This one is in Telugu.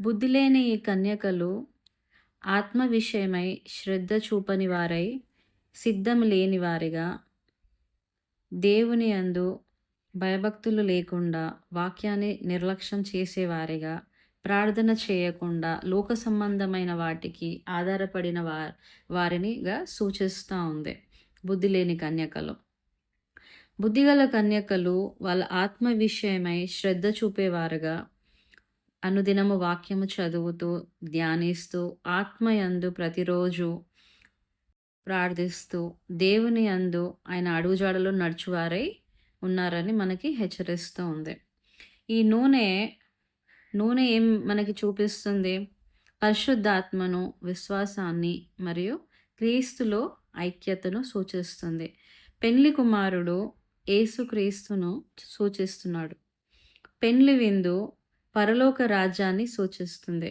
బుద్ధి లేని ఈ కన్యకలు ఆత్మ విషయమై శ్రద్ధ చూపని వారై సిద్ధం లేని వారిగా దేవుని అందు భయభక్తులు లేకుండా వాక్యాన్ని నిర్లక్ష్యం చేసేవారిగా ప్రార్థన చేయకుండా లోక సంబంధమైన వాటికి ఆధారపడిన వా వారినిగా సూచిస్తూ ఉంది బుద్ధి లేని కన్యకలు. బుద్ధిగల కన్యకలు వాళ్ళ ఆత్మ విషయమై శ్రద్ధ చూపేవారుగా అనుదినము వాక్యము చదువుతూ ధ్యానిస్తూ ఆత్మయందు ప్రతిరోజు ప్రార్థిస్తూ దేవుని అందు ఆయన అడుగుజాడలో నడుచువారై ఉన్నారని మనకి హెచ్చరిస్తూ ఉంది. ఈ నూనె నూనె ఏం మనకి చూపిస్తుంది? పరిశుద్ధాత్మను విశ్వాసాన్ని మరియు క్రీస్తులో ఐక్యతను సూచిస్తుంది. పెళ్ళి కుమారుడు ఏసుక్రీస్తును సూచిస్తున్నాడు. పెండ్లి విందు పరలోక రాజ్యాన్ని సూచిస్తుంది.